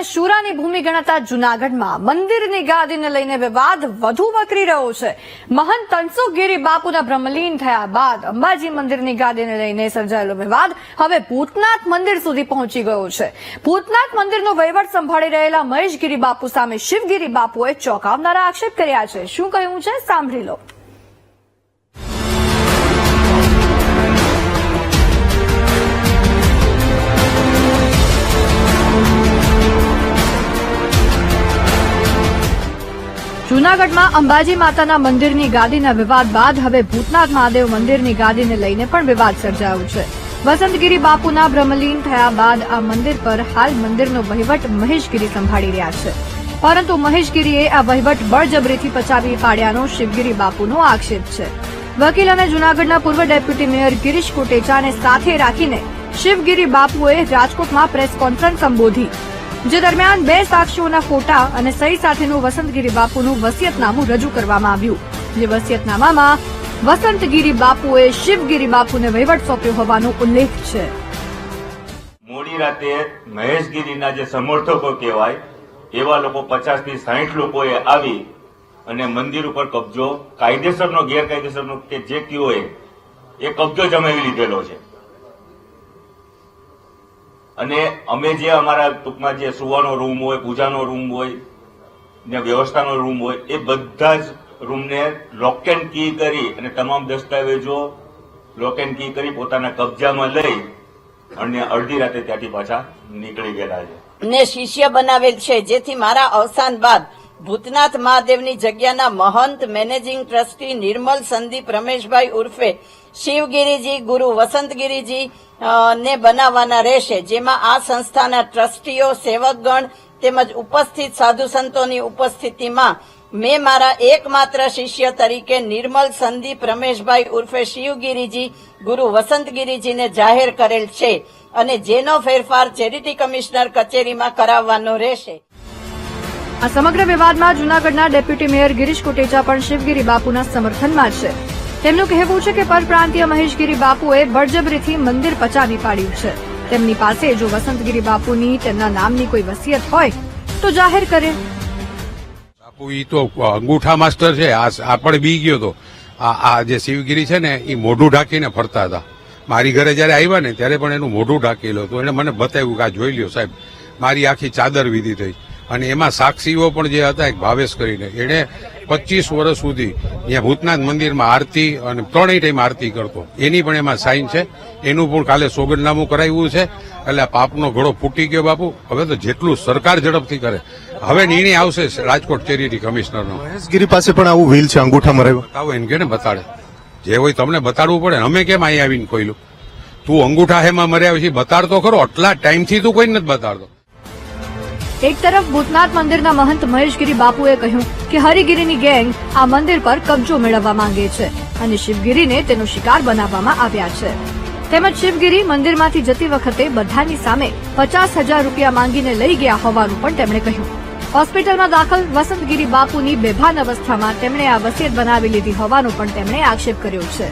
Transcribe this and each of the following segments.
અને શુરાની ભૂમિ ગણાતા જૂનાગઢમાં મંદિરની ગાદીને લઈને વિવાદ વધુ વકરી રહ્યો છે. મહંત તનસુખગીરી બાપુના બ્રહ્મલીન થયા બાદ અંબાજી મંદિરની ગાદીને લઈને સર્જાયેલો વિવાદ હવે ભૂતનાથ મંદિર સુધી પહોંચી ગયો છે. ભૂતનાથ મંદિરનો વહીવટ સંભાળી રહેલા મહેશગીરી બાપુ સામે શિવગીરી બાપુએ ચોંકાવનારા આક્ષેપ કર્યા છે. શું કહ્યું છે? સાંભળી લો. જૂનાગઢમાં અંબાજી માતાના મંદિરની ગાદીના વિવાદ બાદ હવે ભૂતનાથ મહાદેવ મંદિરની ગાદીને લઈને પણ વિવાદ સર્જાયો છે. વસંતગીરી બાપુના બ્રહ્મલીન થયા બાદ આ મંદિર પર હાલ મંદિરનો વહીવટ મહેશગીરી સંભાળી રહ્યા છે. પરંતુ મહેશગીરીએ આ વહીવટ બળજબરીથી પચાવી પાડ્યાનો શિવગીરી બાપુનો આક્ષેપ છે. વકીલ અને જૂનાગઢના પૂર્વ ડેપ્યુટી મેયર ગિરીશ કોટેચાને સાથે રાખીને શિવગીરી બાપુએ રાજકોટમાં પ્રેસ કોન્ફરન્સ સંબોધી. જે દરમિયાન બે સાક્ષીઓના ફોટા અને સહી સાથેનું વસંતગીરી બાપુનું વસિયતનામું રજૂ કરવામાં આવ્યું. જે વસિયતનામામાં વસંતગીરી બાપુએ શિવગીરી બાપુને વહીવટ સોંપ્યો હોવાનો ઉલ્લેખ છે. મોડી રાતે મહેશગીરીના જે સમર્થકો કહેવાય, એવા લોકો પચાસથી સાહીઠ લોકોએ આવી અને મંદિર ઉપર કબજો, કાયદેસરનો, ગેરકાયદેસરનો કે જે કયો એ કબજો જમાવી લીધેલો છે. અને અમે જે અમારા ટૂંકમાં જે સુવાનો રૂમ હોય, પૂજાનો રૂમ હોય, ને વ્યવસ્થાનો રૂમ હોય, એ બધા જ રૂમને લોક એન્ડ કી કરી અને તમામ દસ્તાવેજો લોક એન્ડ કી કરી પોતાના કબજામાં લઈ અને અડધી રાતે ત્યાંથી પાછા નીકળી ગયેલા છે. ને શિષ્ય બનાવેલ છે, જેથી મારા અવસાન બાદ ભૂતનાથ મહાદેવની જગ્યાના મહંત મેનેજિંગ ટ્રસ્ટી નિર્મલ સંદીપ રમેશભાઈ ઉર્ફે શિવગીરીજી, ગુરુ વસંતગીરીજી ને બનાવવાના રહેશે. જેમાં આ સંસ્થાના ટ્રસ્ટીઓ, સેવકગણ તેમજ ઉપસ્થિત સાધુ સંતોની ઉપસ્થિતિમાં મેં મારા એકમાત્ર શિષ્ય તરીકે નિર્મલ સંદીપ રમેશભાઈ ઉર્ફે શિવગીરીજી, ગુરુ વસંતગીરીજીને જાહેર કરેલ છે અને જેનો ફેરફાર ચેરિટી કમિશનર કચેરીમાં કરાવવાનો રહેશે. આ સમગ્ર વિવાદમાં જૂનાગઢના ડેપ્યુટી મેયર ગિરીશ કોટેચા પણ શિવગીરી બાપુના સમર્થનમાં છે. તેમનું કહેવું છે કે પરપ્રાંતીય મહેશગીરી બાપુએ બળજબરીથી મંદિર પચાવી પાડ્યું છે. તેમની પાસે જો વસંતગીરી બાપુની તેમના નામની કોઈ વસિયત હોય, તો જાહેર કરે. બાપુ ઈ તો અંગૂઠા માસ્ટર છે. આ પણ બી ગયો તો. આ આ જે શિવગીરી છે ને એ મોઢું ઢાંકીને ફરતા હતા. મારી ઘરે જયારે આવ્યા ને, ત્યારે પણ એનું મોઢું ઢાંકેલું હતું. એને મને બતાવ્યું કે આ જોઈ લ્યો સાહેબ, મારી આખી ચાદર વિધિ થઈ. અને એમાં સાક્ષીઓ પણ જે હતા એક ભાવેશ કરીને એણે પચીસ વર્ષ સુધી અહીંયા ભૂતનાથ મંદિરમાં આરતી અને ત્રણેય ટાઈમ આરતી કરતો. એની પણ એમાં સાઈન છે. એનું પણ કાલે સોગંદનામું કરાવ્યું છે. એટલે પાપનો ઘડો ફૂટી ગયો બાપુ. હવે તો જેટલું સરકાર ઝડપથી કરે. હવે નિર્ણય આવશે રાજકોટ ચેરિટી કમિશનરનો. મહેશગીરી પાસે પણ આવું વ્હીલ છે અંગૂઠા મરાવ્યો? બતાવો એને કે બતાડે. જે હોય તમને બતાડવું પડે. અમે કેમ અહીં આવીને કોઈલું તું અંગૂઠા હેમાં મર્યા પછી બતાડતો ખરો? આટલા ટાઈમથી તું કોઈ નથી બતાડતો. એક તરફ ભૂતનાથ મંદિરના મહંત મહેશગીરી બાપુએ કહ્યું કે હરિગીરીની ગેંગ આ મંદિર પર કબજો મેળવવા માંગે છે અને શિવગીરીને તેનો શિકાર બનાવવામાં આવ્યા છે. તેમજ શિવગીરી મંદિરમાંથી જતી વખતે બધાની સામે પચાસ હજાર રૂપિયા માંગીને લઈ ગયા હોવાનું પણ તેમણે કહ્યું. હોસ્પિટલમાં દાખલ વસંતગીરી બાપુની બેભાન અવસ્થામાં તેમણે આ વસિયત બનાવી લીધી હોવાનો પણ તેમણે આક્ષેપ કર્યો છે.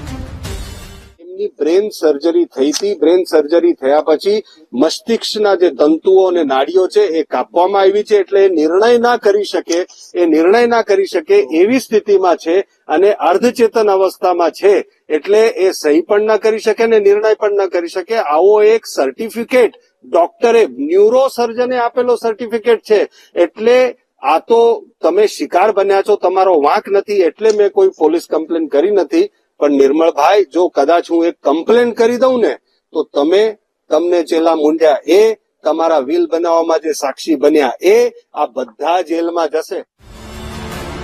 એમની બ્રેન સર્જરી થઈ હતી. બ્રેન સર્જરી થયા પછી મસ્તિષ્કના જે તંતુઓ અને નાડીઓ છે એ કાપવામાં આવી છે એટલે એ નિર્ણય ના કરી શકે. એ નિર્ણય ના કરી શકે એવી સ્થિતિમાં છે અને અર્ધચેતન અવસ્થામાં છે એટલે એ સહી પણ ના કરી શકે ને નિર્ણય પણ ના કરી શકે. આવો એક સર્ટિફિકેટ ડોક્ટરે ન્યુરો સર્જને આપેલો સર્ટિફિકેટ છે. એટલે આ તો તમે શિકાર બન્યા છો, તમારો વાંક નથી, એટલે મેં કોઈ પોલીસ કમ્પ્લેન કરી નથી. પણ નિર્મળભાઈ, જો કદાચ હું એક કમ્પ્લેન કરી દઉં ને, તો તમે, તમને ચેલા મૂંડ્યા એ, તમારા વિલ બનાવવામાં જે સાક્ષી બન્યા એ, આ બધા જેલમાં જશે.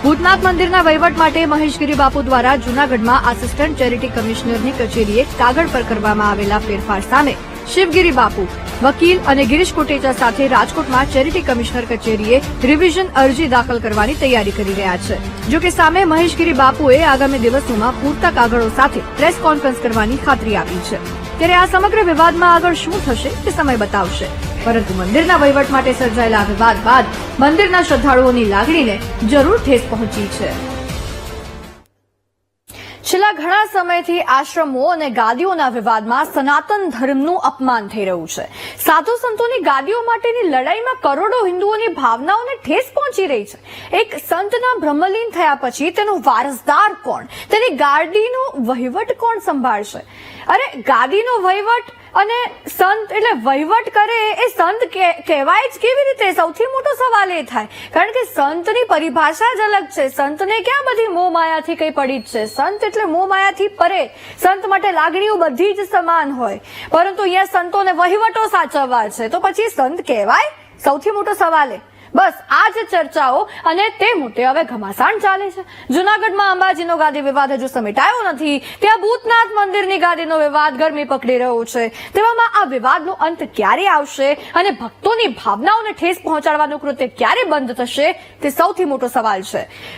ભૂતનાથ મંદિરના વહીવટ માટે મહેશગીરી બાપુ દ્વારા જૂનાગઢમાં આસિસ્ટન્ટ ચેરિટી કમિશનરની કચેરીએ કાગળ પર કરવામાં આવેલા ફેરફાર સામે શિવગીરી બાપુ, વકીલ અને ગિરીશ કોટેચા સાથે રાજકોટમાં ચેરિટી કમિશનર કચેરીએ રિવિઝન અરજી દાખલ કરવાની તૈયારી કરી રહ્યા છે. જો કે સામે મહેશગીરી બાપુએ આગામી દિવસોમાં પૂરતા કાગળો સાથે પ્રેસ કોન્ફરન્સ કરવાની ખાતરી આપી છે. ત્યારે આ સમગ્ર વિવાદમાં આગળ શું થશે તે સમય બતાવશે. પરંતુ મંદિરના વહીવટ માટે સર્જાયેલા વિવાદ બાદ મંદિરના શ્રદ્ધાળુઓની લાગણીને જરૂર ઠેસ પહોંચી છે. સમયથી આશ્રમો અને ગાદીઓના વિવાદમાં સનાતન ધર્મનું અપમાન થઈ રહ્યું છે. સાધુ સંતોની ગાદીઓ માટેની લડાઈમાં કરોડો હિન્દુઓની ભાવનાઓને ઠેસ પહોંચી રહી છે. એક સંતના ભ્રમલીન થયા પછી તેનો વારસદાર કોણ? તેની ગાડીનો વહીવટ કોણ સંભાળશે? અરે ગાદીનો વહીવટ અને સંત એટલે વહીવટ કરે એ સંત કહેવાય જ કેવી રીતે? સૌથી મોટો સવાલ એ થાય. કારણ કે સંતની પરિભાષા જ અલગ છે. સંતને ક્યાં બધી મોહ માયાથી કઈ પડી જ છે? સંત એટલે મોહ માયાથી પરે. સંત માટે લાગણીઓ બધી જ સમાન હોય. પરંતુ અહીંયા સંતોને વહીવટો સાચવવા છે. તો પછી સંત કહેવાય? સૌથી મોટો સવાલ એ. બસ, આ જ ચર્ચાઓ અને તે મુદ્દે હવે ઘમાસાણ ચાલે છે. જુનાગઢમાં અંબાજીનો ગાદી વિવાદ હજુ સમેટાયો નથી. ત્યાં ભૂતનાથ મંદિરની ગાદીનો વિવાદ ગરમી પકડી રહ્યો છે. તેવામાં આ વિવાદનો અંત ક્યારે આવશે અને ભક્તોની ભાવનાઓને ઠેસ પહોંચાડવાનું કૃત્ય ક્યારે બંધ થશે, તે સૌથી મોટો સવાલ છે.